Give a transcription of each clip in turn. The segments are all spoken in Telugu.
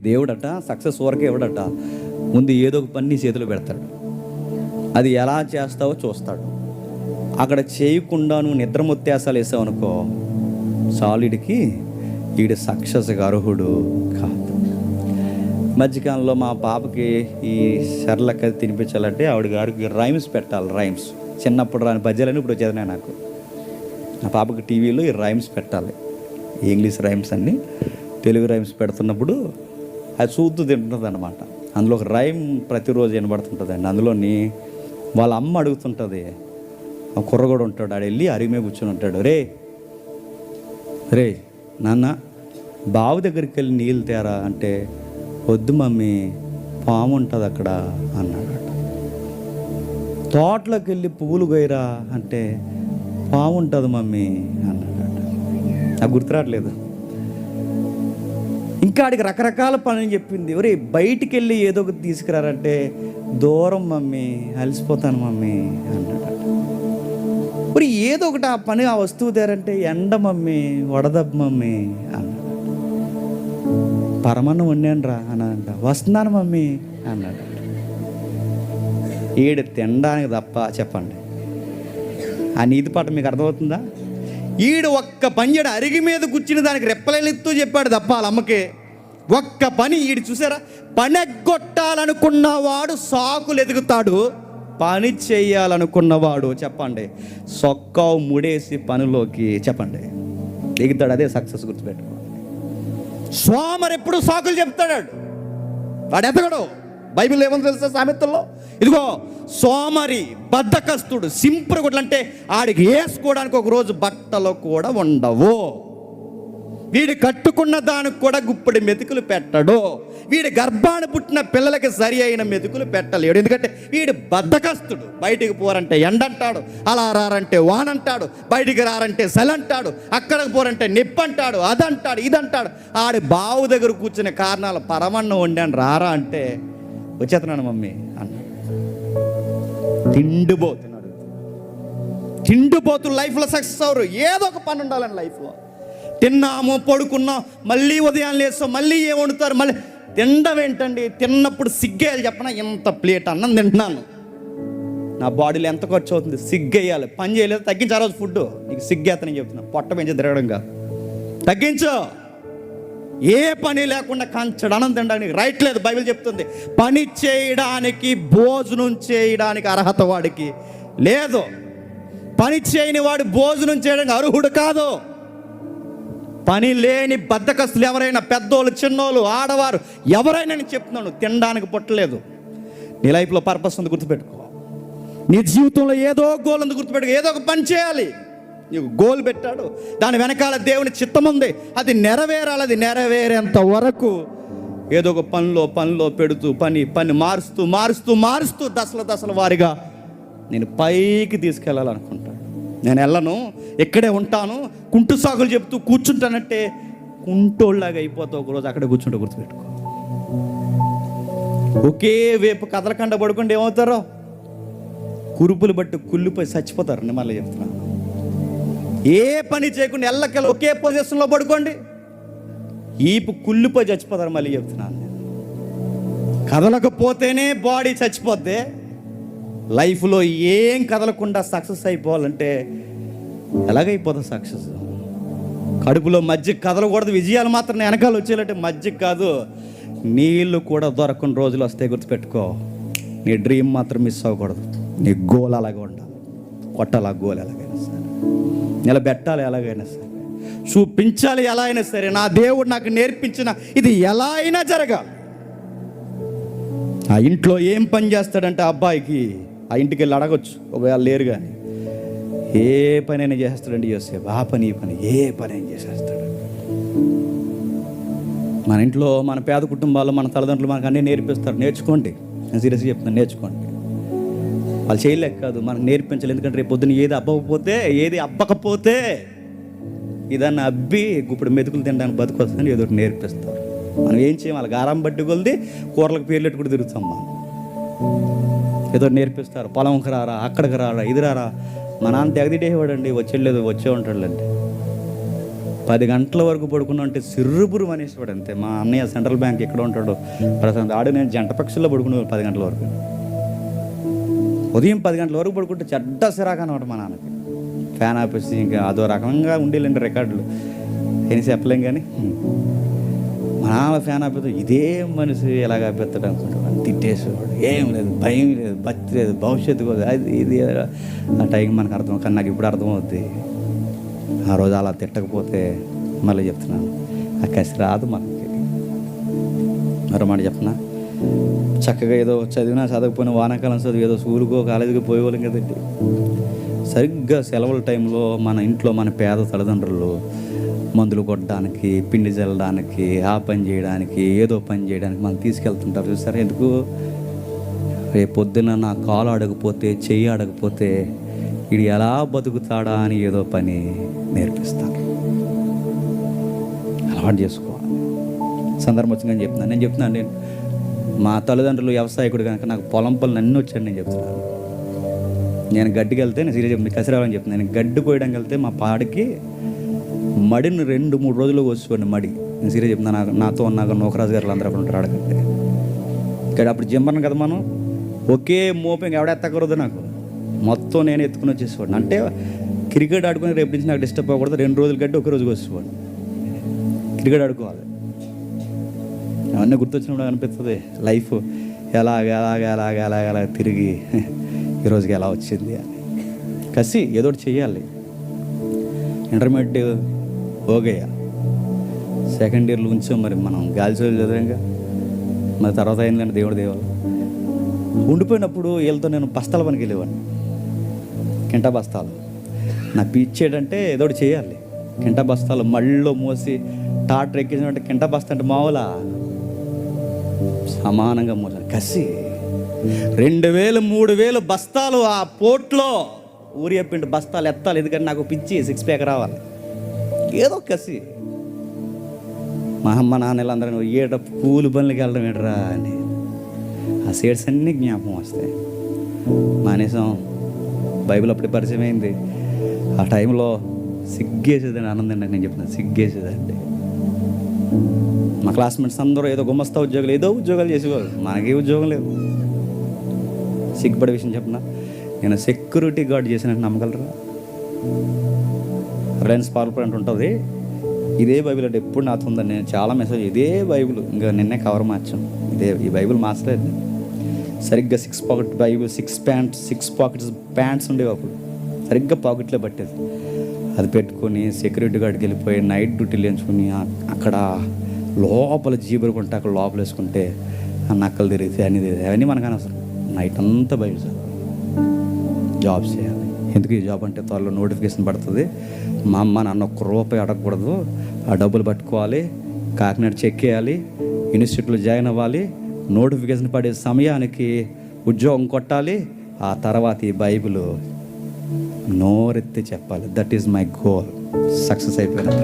దేవుడట సక్సెస్ వరకే ఇవ్వడట. ముందు ఏదో ఒక పని నీ చేతిలో పెడతాడు. అది ఎలా చేస్తావో చూస్తాడు. అక్కడ చేయకుండా నువ్వు నిద్ర ముత్యాసాలు వేసావనుకో సాలిడికి సాలిడ్కి వీడు సక్సెస్గా అర్హుడు కాదు. మధ్యకాలంలో మా పాపకి ఈ సెర్లక తినిపించాలంటే ఆవిడ గారికి రైమ్స్ పెట్టాలి రైమ్స్. చిన్నప్పుడు రాని పద్యాలని ఇప్పుడు చదివినా నాకు. నా పాపకి టీవీలో ఈ రైమ్స్ పెట్టాలి. ఇంగ్లీష్ రైమ్స్ అన్ని తెలుగు రైమ్స్ పెడుతున్నప్పుడు అది చూద్దు తింటుంది అనమాట అందులో ఒక రైమ్ ప్రతిరోజు వినబడుతుంటుందండి. అందులోని వాళ్ళ అమ్మ అడుగుతుంటుంది ఆ కుర్రగోడు ఉంటాడు ఆడు వెళ్ళి అరిమే కూర్చొని ఉంటాడు. రే రే నాన్న బావి దగ్గరికి వెళ్ళి నీళ్ళు తేరా అంటే వద్దు మమ్మీ పాము ఉంటుంది అక్కడ అన్నాడట. తోటలోకి వెళ్ళి పువ్వులు గోయరా అంటే పాము ఉంటుంది మమ్మీ అన్నాడట. నాకు గుర్తురావట్లేదు. ఇంకా ఆడికి రకరకాల పనులు చెప్పింది. ఒరే బయటికి వెళ్ళి ఏదో ఒకటి తీసుకురారంటే దూరం మమ్మీ అలసిపోతాను మమ్మీ అన్నాడు. మరి ఏదో ఒకటి ఆ పని ఆ వస్తువు తేరంటే ఎండ మమ్మీ వడదబ్బ మమ్మీ అన్నాడు. పరమన్నం వండాను రా అని అంట. వస్తున్నాను మమ్మీ అన్నాడు. ఏడు తినడానికి తప్ప చెప్పండి. ఆ నీతి పాట మీకు అర్థమవుతుందా? ఈడు ఒక్క పని చేయడు అరిగి మీద కూర్చుని దానికి రెప్పలెత్తు చెప్పాడు తప్ప వాళ్ళ అమ్మకి. ఒక్క పని ఈడు చూసారా? పని ఎగ్గొట్టాలనుకున్నవాడు సాకులు ఎదుగుతాడు. పని చేయాలనుకున్నవాడు చెప్పండి. సొక్కావు ముడేసి పనిలోకి చెప్పండి. దిగుతాడు అదే సక్సెస్ గుర్తుపెట్టుకో సోమరు ఎప్పుడు సాకులు చెప్తాడు? వాడు ఎతగడు బైబిల్ ఏమని తెలుసా సామెతల్లో? ఇదిగో సోమరి బద్ధకస్తుడు సింపుల్ అంటే ఆడికి వేసుకోవడానికి ఒక రోజు బట్టలు కూడా ఉండవు. వీడు కట్టుకున్న దానికి కూడా గుప్పడి మెతుకులు పెట్టడు. వీడి గర్భాన్ని పుట్టిన పిల్లలకి సరి అయిన మెతుకులు పెట్టలేడు. ఎందుకంటే వీడు బద్ధకస్తుడు. బయటికి పోరంటే ఎండంటాడు అలా రారంటే వానంటాడు బయటికి రారంటే సెలంటాడు అక్కడికి పోరంటే నిప్పంటాడు అదంటాడు ఇదంటాడు. ఆడి బావు దగ్గర కూర్చునే కారణాలు పరమన్నం వండాను రారా అంటే వచ్చేస్తున్నాను మమ్మీ అన్న. తిండిపోతున్నాడు. తిండిపోతు లైఫ్లో సక్సెస్ అవరు ఏదో ఒక పని ఉండాలని లైఫ్లో. తిన్నాము పడుకున్నాం మళ్ళీ ఉదయం లేస్తాం మళ్ళీ ఏం వండుతారు మళ్ళీ తినడం ఏంటండి? తిన్నప్పుడు సిగ్గేయాలి చెప్పనా? ఇంత ప్లేట్ అన్నం తింటున్నాను. నా బాడీలో ఎంత ఖర్చు అవుతుంది. సిగ్గేయాలి. పని చేయలేదు తగ్గించారు ఆ రోజు ఫుడ్ నీకు సిగ్గేతనని చెప్తున్నా. పొట్ట పెంచి తిరగడం కాదు. తగ్గించు. ఏ పని లేకుండా కంచడనం తినడానికి రైట్ లేదు బైబిల్ చెప్తుంది. పని చేయడానికి భోజనం చేయడానికి అర్హత వాడికి లేదు. పని చేయని వాడు భోజనం చేయడానికి అర్హుడు కాదు. పని లేని బద్దకస్తులు ఎవరైనా పెద్దోళ్ళు చిన్నోళ్ళు ఆడవారు ఎవరైనా నేను చెప్తున్నాను తినడానికి పుట్టలేదు నీ లైఫ్లో పర్పస్ ఉంది గుర్తుపెట్టుకో. నీ జీవితంలో ఏదో గోల్ ఉంది గుర్తుపెట్టుకో ఏదో ఒక పని చేయాలి. నీకు గోల్ పెట్టాడు. దాని వెనకాల దేవుని చిత్తం ఉంది. అది నెరవేరాలి అది నెరవేరేంత వరకు ఏదో ఒక పనిలో పనిలో పెడుతూ పని పని మారుస్తూ మారుస్తూ మారుస్తూ దశల దశల వారిగా నేను పైకి తీసుకెళ్ళాలనుకుంటాను. నేను వెళ్ళను ఇక్కడే ఉంటాను కుంటు సాగులు చెప్తూ కూర్చుంటానంటే కుంటోళ్ళలాగా అయిపోతావు ఒకరోజు అక్కడే కూర్చుంటే గుర్తుపెట్టుకో. ఒకే వేపు కదలకండ పడుకుంటే ఏమవుతారో? కురుపులు బట్టి కుళ్ళిపోయి చచ్చిపోతారు. నేను మళ్ళీ చెప్తున్నాను ఏ పని చేయకుండా ఎల్లకెళ్ళ ఒకే పొజిషన్లో పడుకోండి. ఈపు కుళ్ళిపోయి చచ్చిపోతారు మళ్ళీ చెప్తున్నాను నేను. కదలకపోతేనే బాడీ చచ్చిపోద్ది. లైఫ్లో ఏం కదలకుండా సక్సెస్ అయిపోవాలంటే ఎలాగైపోతుంది సక్సెస్? కడుపులో మజ్జిగ కదలకూడదు. విజయాలు మాత్రం వెనకాల వచ్చేయాలంటే మజ్జిగ కాదు. నీళ్ళు కూడా దొరకని రోజులు వస్తే గుర్తుపెట్టుకో. నీ డ్రీమ్ మాత్రం మిస్ అవ్వకూడదు. నీ గోల్ అలాగే ఉండాలి. కొట్టాలి ఆ గోల్ అలాగే. నిలబెట్టాలి ఎలాగైనా సరే. చూపించాలి ఎలా అయినా సరే. నా దేవుడు నాకు నేర్పించిన ఇది ఎలా అయినా జరగాలి. ఆ ఇంట్లో ఏం పని చేస్తాడంటే అబ్బాయికి ఆ ఇంటికి వెళ్ళి అడగొచ్చు. ఒకవేళ లేరు కానీ ఏ పని అయినా చేస్తాడండి యోసేపు. ఆ పని ఈ పని. ఏ పని అయినా చేసేస్తాడు. మన ఇంట్లో మన పేద కుటుంబాల్లో మన తల్లిదండ్రులు మనకు అన్నీ నేర్పిస్తారు. నేర్చుకోండి. నేను సీరియస్గా చెప్తున్నాను నేర్చుకోండి. వాళ్ళు చేయలేక కాదు మనకు నేర్పించాలి. ఎందుకంటే రేపు పొద్దున్న ఏది అబ్బకపోతే ఏది అబ్బకపోతే ఇదన్న అబ్బి ఇప్పుడు మెతుకులు తినడానికి బతుకొస్తుందని ఏదో ఒకటి నేర్పిస్తారు. మనం ఏం చేయం? వాళ్ళకి ఆరాం బట్టి కొలిది కూరలకు పేర్లు పెట్టుకుని తిరుగుతాం మనం. ఏదో నేర్పిస్తారు. పొలంకి రారా అక్కడికి రారా ఇది రారా. మా నాన్న తెగదిటేవాడండి వచ్చేయలేదు వచ్చే ఉంటాడులేండి. పది గంటల వరకు పడుకున్నా అంటే సిర్రుపురు అనేసేవాడు అంతే. మా అన్నయ్య సెంట్రల్ బ్యాంక్ ఎక్కడ ఉంటాడు ప్రశాంత్ ఆడు నేను జంట పక్షుల్లో పడుకునేవాడు పది గంటల వరకు. ఉదయం పది గంటల వరకు పడుకుంటే చెడ్డ సిరాకు అనమాట మా నాన్నకి. ఫ్యాన్ ఆపేసి ఇంకా అదో రకంగా ఉండేలేండి రికార్డులు. ఏం చెప్పలేం కానీ. మా నాన్న ఫ్యాన్ ఆపేది ఇదే మనిషి ఎలాగ ఆపేస్తాడు అనుకుంటాడు. తిట్టేసేవాడు. ఏం లేదు భయం లేదు భక్తి లేదు భవిష్యత్తు అది ఇది ఆ టైం మనకు అర్థం కానీ నాకు ఇప్పుడు అర్థమవుద్ది. ఆ రోజు అలా తిట్టకపోతే మళ్ళీ చెప్తున్నాను. ఆ కసి రాదు మనకి. మరో మాట చెప్తున్నా? చక్కగా ఏదో చదివినా చదవకపోయినా వానాకాలం చదివి ఏదో స్కూలుకో కాలేజీకి పోయేవాళ్ళం కదండి. సరిగ్గా సెలవుల టైంలో మన ఇంట్లో మన పేద తల్లిదండ్రులు మందులు కొట్టడానికి పిండి చల్లడానికి ఆ పని చేయడానికి ఏదో పని చేయడానికి మనం తీసుకెళ్తుంటారు చూసారా? ఎందుకు? రేపు పొద్దున నా కాలు అడగపోతే చెయ్యి అడగపోతే ఇది ఎలా బతుకుతాడా అని ఏదో పని నేర్పిస్తాను. అలవాటు చేసుకోవాలి. సందర్భం వచ్చింది చెప్తున్నాను. నేను చెప్తున్నాను నేను మా తల్లిదండ్రులు వ్యవసాయకుడు కనుక నాకు పొలం పనులు అన్నీ వచ్చాడు నేను చెప్తున్నాను నేను గడ్డికి వెళ్తే నేను సీరియస్ చెప్తాను కసిరావాలని చెప్తున్నాను నేను గడ్డి కోయడానికి వెళ్తే మా పాడికి మడిని రెండు మూడు రోజులు వచ్చేవాడిని మడి. నేను సీరియస్ చెప్తున్నాను నాకు నాతో ఉన్నాక నోకరాజు గారు అందరూ అక్కడ ఉంటారు అడగంటే ఇక్కడ అప్పుడు జిమ్మను కదా మనం? ఒకే మోపింగ్ ఎవడ ఎత్తకూడదు నాకు. మొత్తం నేను ఎత్తుకుని వచ్చేసేవాడిని అంటే క్రికెట్ ఆడుకుని రేపు నుంచి నాకు డిస్టర్బ్ అవ్వకూడదు రెండు రోజులు గడ్డి ఒక రోజుకి వచ్చేవాడిని క్రికెట్ ఆడుకోవాలి. అవన్నీ గుర్తొచ్చినప్పుడు అనిపిస్తుంది. లైఫ్ ఎలాగ ఎలాగ ఎలాగ ఎలాగ ఎలాగ తిరిగి ఈరోజుకి ఎలా వచ్చింది అని. కసి ఏదో ఒకటి చెయ్యాలి. ఇంటర్మీడియట్ ఓగయ్యా సెకండ్ ఇయర్లో ఉంచాం మరి మనం గాలి చదువులు చదివాంగా మరి తర్వాత అయిందంటే దేవుడు దేవాలి ఉండిపోయినప్పుడు వీళ్ళతో నేను బస్తాల పనికి వెళ్ళేవాడిని. కింటా బస్తాలు. నా పిచ్చేటంటే ఏదో ఒకటి చేయాలి కింటా బస్తాలు మళ్ళీ మోసి టాటర్ ఎక్కించినట్టు కింటా బస్తా అంటే మామూలా. సమానంగా మోసాలి కసి. రెండు వేలు మూడు వేలు బస్తాలు ఆ పోట్లో. ఊరి పిండి బస్తాలు ఎత్తాలి ఎందుకంటే నాకు పిచ్చి సిక్స్ ప్యాక్ రావాలి. ఏదో కసి. మా అమ్మ నాన్నలందరూ ఏట పూలు పనులకి వెళ్ళడం ఏంట్రా అని. ఆ సీడ్స్ అన్నీ జ్ఞాపకం వస్తాయి. మానేసం. బైబిల్ అప్పుడే పరిచయం అయింది. ఆ టైంలో సిగ్గేసేదండి ఆనందం నేను చెప్తున్నాను సిగ్గేసేదండి. మా క్లాస్మేట్స్ అందరూ ఏదో గుమస్తా ఉద్యోగాలు ఏదో ఉద్యోగాలు చేసేవారు మనకే ఉద్యోగం లేదు. సిగ్గుపడే విషయం చెప్పిన? నేను సెక్యూరిటీ గార్డ్ చేసినట్టు నమ్మగలరా? రిలయన్స్ పార్లమెంట్ ఉంటుంది. ఇదే బైబిల్ అంటే ఎప్పుడు నాతో ఉందని నేను చాలా మెసేజ్ ఇదే బైబిల్. ఇంకా నిన్నే కవర్ మార్చాను ఇదే ఈ బైబిల్ మార్చలేదు సరిగ్గా six pocket Bible six pants six pockets pants ఉండేవి అప్పుడు. సరిగ్గా పాకెట్లో పట్టేది. అది పెట్టుకొని సెక్యూరిటీ గార్డ్కి వెళ్ళిపోయి నైట్ డ్యూటీలు ఎంచుకుని అక్కడ లోపల జీబులు కొంటే అక్కడ లోపల వేసుకుంటే ఆ నక్కలు తిరిగితే అన్ని తిరిగితే అవన్నీ మనకు అనవసరం. నైట్ అంతా బయట చదవాలి జాబ్ చేయాలి. ఎందుకు ఈ జాబ్ అంటే త్వరలో నోటిఫికేషన్ పడుతుంది. మా అమ్మ నాన్న ఒక్క రూపాయి అడగకూడదు. ఆ డబ్బులు పట్టుకోవాలి. కాకినాడ చెక్ చేయాలి. ఇన్స్టిట్యూట్లో జాయిన్ అవ్వాలి. నోటిఫికేషన్ పడే సమయానికి ఉద్యోగం కొట్టాలి. ఆ తర్వాత ఈ బైబిల్ నోరెత్తి చెప్పాలి. That is my goal success అయిపోయింది.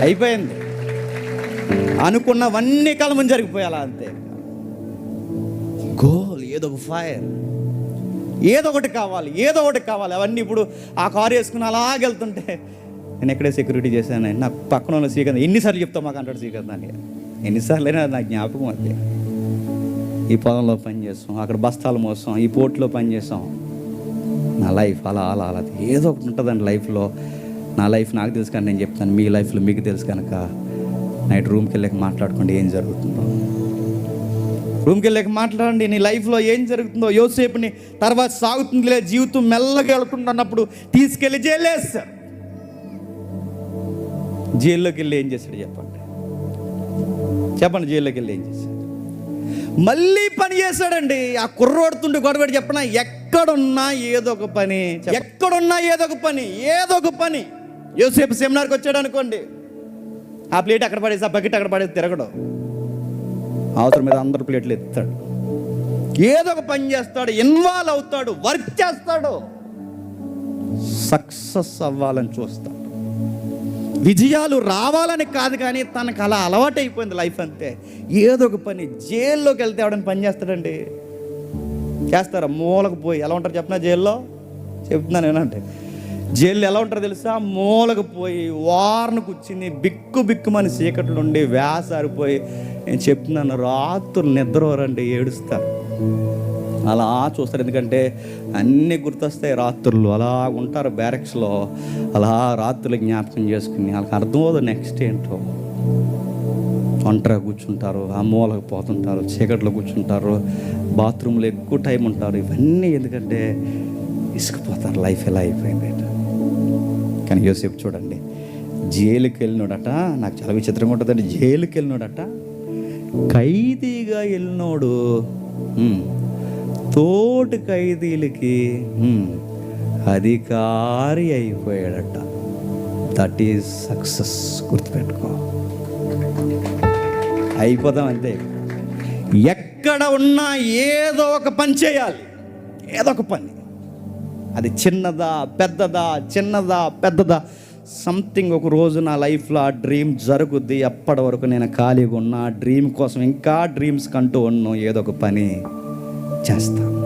అయిపోయింది. అనుకున్నవన్నీ కాలం జరిగిపోయాలా అంతే. గోల్ ఏదో ఒక ఫైర్. ఏదో ఒకటి కావాలి ఏదో ఒకటి కావాలి. అవన్నీ ఇప్పుడు ఆ కారు వేసుకుని అలాగ వెళ్తుంటే నేను ఎక్కడే సెక్యూరిటీ చేశాను. నాకు పక్కన ఉన్న శ్రీకాంత్ ఎన్నిసార్లు చెప్తావు మాకు అంటాడు శ్రీకాంత్ అని. ఎన్నిసార్లు అయినా నా జ్ఞాపకం అది ఈ పొలంలో పని చేస్తాం అక్కడ బస్తాలు మోస్తాం ఈ పోర్ట్లో పని చేస్తాం. నా లైఫ్ అలా అలా అలా. ఏదో ఒకటి ఉంటుందండి లైఫ్లో. నా లైఫ్ నాకు తెలుసు కానీ నేను చెప్తాను. మీ లైఫ్లో మీకు తెలుసు కనుక నైట్ రూమ్కి వెళ్ళాక మాట్లాడుకోండి ఏం జరుగుతుందో. రూమ్కి వెళ్ళాక మాట్లాడండి నీ లైఫ్లో ఏం జరుగుతుందో. యోసేపుని తర్వాత సాగుతుందిలే జీవితం మెల్లగా వెళ్తున్నప్పుడు తీసుకెళ్ళి జైలేస్తారు జైల్లోకి వెళ్ళి ఏం చేశాడు చెప్పండి. చెప్పండి జైల్లోకి వెళ్ళి ఏం చేశాడు. మళ్ళీ పని చేశాడండి. ఆ కుర్రోడుతుండే గొడవడి చెప్పనా ఎక్కడున్నా ఏదో ఒక పని ఎక్కడున్నా ఏదో ఒక పని ఏదో ఒక పని. యోసేపు సెమినార్కి వచ్చాడు అనుకోండి. ఆ ప్లేట్ అక్కడ పడేసి ఆ బకెట్ అక్కడ పడేసి తిరగడం. అవసరం మీద అందరు ప్లేట్లు ఎత్తాడు ఏదో ఒక పని చేస్తాడు ఇన్వాల్వ్ అవుతాడు వర్క్ చేస్తాడు. సక్సెస్ అవ్వాలని చూస్తాడు. విజయాలు రావాలని కాదు కానీ తనకు అలా అలవాటు అయిపోయింది లైఫ్ అంతే. ఏదో ఒక పని జైల్లోకి వెళ్తే ఆవిడని పని చేస్తాడండి? చేస్తారా? మూలకు పోయి ఎలా ఉంటారు చెప్పినా జైల్లో? చెప్తున్నాను ఏనంటే జైలు ఎలా ఉంటారో తెలుసా? మూలకు పోయి వారను కూర్చుని బిక్కు బిక్కుమని చీకట్లు ఉండి వేసారిపోయి నేను చెప్తున్నాను రాత్రులు నిద్రవరండి ఏడుస్తారు అలా చూస్తారు. ఎందుకంటే అన్నీ గుర్తొస్తాయి రాత్రులు. అలా ఉంటారు బ్యారక్స్లో. అలా రాత్రులు జ్ఞాపకం చేసుకుని వాళ్ళకి అర్థమవుతుంది నెక్స్ట్ ఏంటో. ఒంటరిగా కూర్చుంటారు ఆ మూలకు పోతుంటారు చీకట్లో కూర్చుంటారు బాత్రూంలో ఎక్కువ టైం ఉంటారు. ఇవన్నీ ఎందుకంటే ఇసుకుపోతారు. లైఫ్ ఎలా అయిపోయింది కానీ యోసేపు చూడండి జైలుకి వెళ్ళినోడట నాకు చాలా విచిత్రంగా ఉంటుందండి జైలుకి వెళ్ళినోడట ఖైదీగా వెళ్ళినోడు తోటి ఖైదీలకి అధికారి అయిపోయాడట. దట్ ఈజ్ సక్సెస్ గుర్తుపెట్టుకో. అయిపోదాం అంతే. ఎక్కడ ఉన్నా ఏదో ఒక పని చేయాలి. ఏదో ఒక పని. అది చిన్నదా పెద్దదా చిన్నదా పెద్దదా. సంథింగ్ ఒక రోజు నా లైఫ్లో ఆ డ్రీమ్ జరుగుద్ది. అప్పటి వరకు నేను ఖాళీగా ఉన్నా. ఆ డ్రీమ్ కోసం ఇంకా డ్రీమ్స్ కంటూ ఉన్నాం. ఏదో ఒక పని చేస్తాను